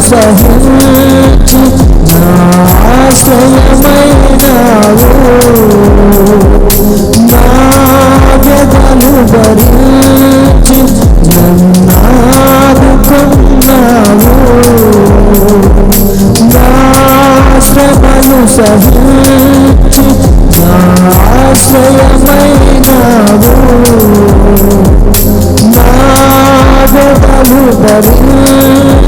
సహించి నా ఆశ్రయమైనావు నా వ్యధలు భరించి నన్నాడుకున్నావు నా శ్రమను సహించి నా ఆశ్రయమైనావు నా వ్యధలు భరించి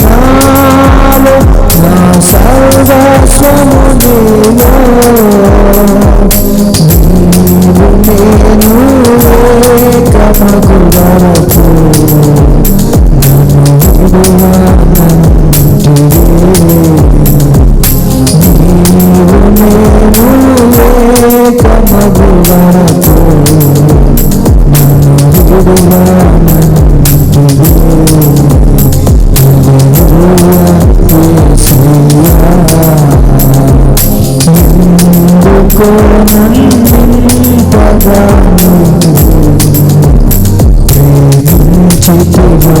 నాలో నా సర్వస్వము నీలో నీవు నేను ఏకమగు వరకు నన్ను పదాలు ప్రేమించుతున్నా